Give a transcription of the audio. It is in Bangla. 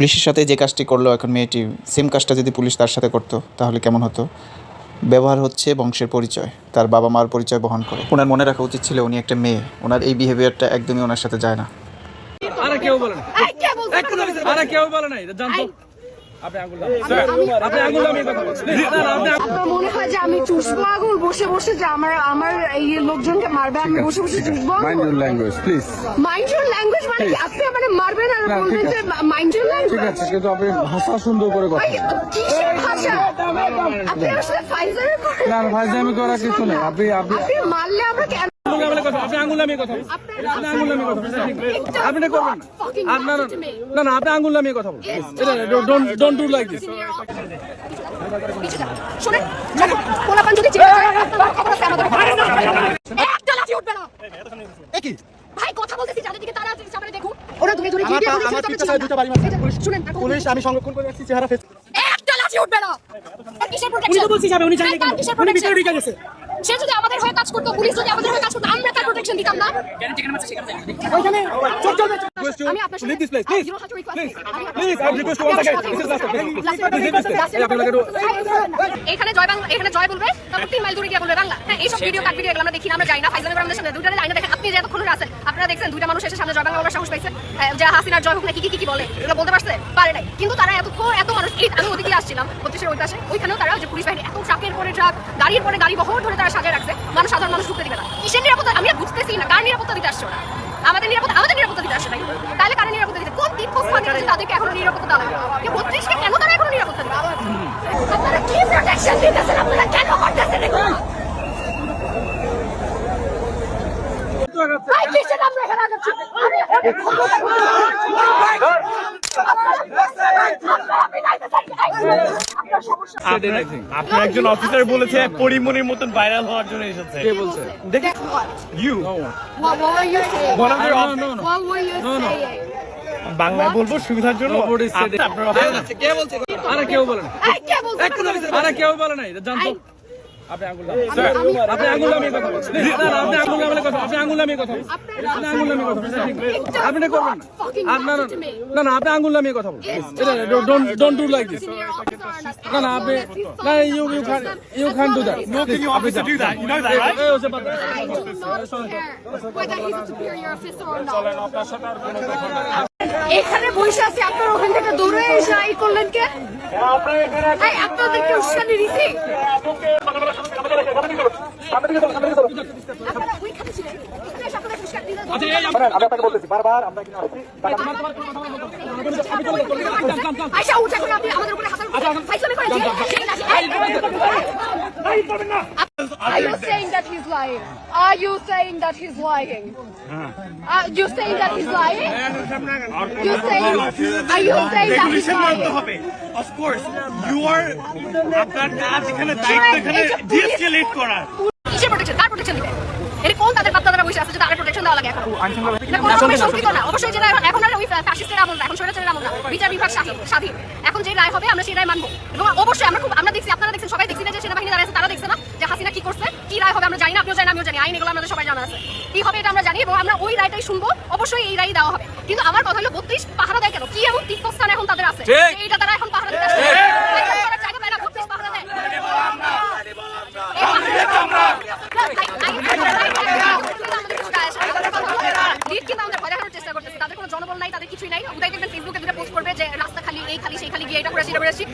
পুলিশের সাথে যে কাজটি করল এখন মেয়েটি সেম কাজটা যদি পুলিশ তার সাথে করতো তাহলে কেমন হতো? ব্যবহার হচ্ছে বংশের পরিচয় তার বাবা মার পরিচয় বহন করে। ওনার মনে রাখা উচিত ছিল উনি একটা মেয়ে ওনার এই বিহেভিয়ারটা একদমই ওনার সাথে যায় না। আর কেউ বলে না। এই, কে বলছে? আরে কেউ বলে নাই এটা জানতো আপনার মনে হয় যে আমি চুষবো আগুন বসে বসে যে আমার আমার এই লোকজনকে মারবে আমি বসে বসে চুষবো mind your language please mind your language মানে আপনি মানে মারবেন আর না, বলবেন ঠিক যে মাইন্ড ইউর ঠিক আছে কিন্তু আপনি ভাষা সুন্দর করে কথা। ভাষা? আপনি আসলে ফাইজারের না না ভাইজামি করার কিছু নেই। আপনি আপনি আপনি মারলে আমরা আপনি আঙ্গুল নামে কথা আপনি আঙ্গুল নামে কথা আপনি করবেন আপনার nasty to me. না না আপনি আঙ্গুল নামে কথা বলছেন don't don't do like this শুনেন পোলাপান যদি খবর আছে আমাদের একটা লাঠি উঠবে না। ভাই কথা বলতেছি যাদের দিকে তারা সামনে দেখুন। ওরা ধরে ধরে গিয়ে আমার- আমার পিঠের দুটো বাড়ি মারছে। শুনেন পুলিশ আমি সংরক্ষণ করে রাখছি চেহারা ফেস একটা লাঠি উঠবে না। কিসের প্রোটেকশন উনি বলছি যাবে উনি জানেন উনি ভিতরে ঢুকে গেছে। সে যদি আমাদের হয়ে কাজ করতো পুলিশ যদি আমাদের হয়ে কাজ করতো আমরা তার প্রোটেকশন দিতাম না। ওইখানে আমি আপনার Leave this place, please. You don't have to request Please. Please, I request you once again. This is last time. এখানে জয় বাংলা এখানে জয় বলবে তারপর তিন মাইল দূরে গিয়ে বলবে বাংলা। হ্যাঁ এইসব ভিডিও কাট ভিডিও এগুলো আমরা দেখি না আমরা যাই না। সামনে আইনা দেখেন আপনি যে এতক্ষণ আছেন আপনারা দেখছেন দুইটা মানুষ এসে সামনে জয় বাংলা বলার সাহস পাইছে। হ্যাঁ, যে হাসিনার জয় হোক না কি কি কি বলে এগুলো বলতে পারছে? পারে নাই। কিন্তু তারা এতক্ষণ এত মানুষ এই আমি ওদিকে আসছিলাম বত্রিশের ওই পাশে ওইখানেও তারা যে পুলিশ বাহিনী এত ট্রাকের পরে ট্রাক গাড়ির পরে গাড়ি বহর ধরে তারা সাজিয়ে রাখছে মানুষ সাধারণ মানুষ ঢুকতে দিবে না। কিসের নিরাপত্তা? আমি বুঝতেছি না কার নিরাপত্তা দিতে আসছে ওরা? আমাদের নিরাপত্তা আমাদের নিরাপত্তা দিতে আসছে না কিন্তু। তাহলে কার নিরাপত্তা দিতে কোন তিন স্থানে আছে তাদেরকে এখনও নিরাপত্তা দেওয়া লাগে যে বত্রিশকে কেন তারা এখনও নিরাপত্তা দিবে আপনারা কি প্রোটেকশন দিতেছেন আপনারা কেন করতেছেন এগুলো ভাই, কিসের আমরা এখানে আগাচ্ছি? আপনার আপনি একজন অফিসার বলেছে পরিমনির মতন ভাইরাল হওয়ার জন্য এসেছে। কে বলছে? দেখে ইউ? বাংলায় বলব সুবিধার জন্য. আপনার কে বলছে? আরে কেউ বলে না এই, কে বলছে? আরে কেউ বলে নাই জানতো। আপনি আঙ্গুল দাম আপনি আঙ্গুল নামে কথা বলছেন। না না আপনি আঙ্গুল নামে কথা আপনি আঙ্গুল নামে কথা আপনি আঙ্গুল নামে কথা আপনি করবেন আপনার nasty to me. না না আপনি আঙ্গুল নামে কথা বলছেন। Don't don't do like this Senior officer and না না আপনি না you you Khan you Khan do that No, can you officer do that? You know that, right? I do not care whether he's a superior officer or not. এখানে বসে আছি আপনার ওখান থেকে দৌড়ে এসে এই করলেন কে? আপনাদেরকে উস্কানি দিছি। আমি আপনাকে বলতেছি বারবার আমরা এখানে আসছি আয়শা উঠে আপনি আমাদের উপরে হাতার ফাইসলামি করেন Are you saying that he's lying? Are you saying that he's lying? Are you saying that he's lying? You saying? Are you saying that he's lying? হবে। অফ কোর্স ইউ আপনার কাজ এখানে দায়িত্ব এখানে ডিএসকেলেট করা। কিসের প্রোটেকশন কার প্রোটেকশন দিবে? এর কোন তাদের বাচ্চারা বসে আছে যে তাদের প্রোটেকশন দেওয়া লাগে এখন? এটা কোনো রকমের শঙ্কিত না? অবশ্যই যেটা এখন আর ওই ফ্যাসিস্টের আমল না এখন স্বৈরাচারের আমল না। বিচার বিভাগ স্বাধীন। স্বাধীন এখন যে রায় হবে আমরা সেই রায় মানবো। এবং অবশ্যই আমরা খুব আমরা দেখছি আপনারা দেখছেন সবাই দেখছি না যে সেনাবাহিনী হাসিনা কি করছে? কি রায় হবে আমরা জানি না আপনিও জানি আমিও জানি আইন এগুলো আমাদের সবাই জানা আছে। কি হবে এটা আমরা জানি এবং আমরা ওই রায়টাই শুনব। অবশ্যই এই রায় দেওয়া হবে। কিন্তু আমার কথা হলো বত্রিশ পাহারা দেয় কেন? কি এমন তীর্থস্থান এখন তাদের আছে? এইটা তারা এখন পাহারা দিতে আসছে। এইটা করার জায়গা পায় না, 32 পাহারা দেয়। এই লিড কিন্তু আমাদের ভয় দেখানোর চেষ্টা করতেছে। তাদের কোনো জনবল নাই তাদের কিছুই নাই। উদয় দেখবেন ফেসবুকে দুটো পোস্ট করবে যে রাস্তা খালি এই খালি সেই খালি গিয়ে এটা করেছি এটা করেছি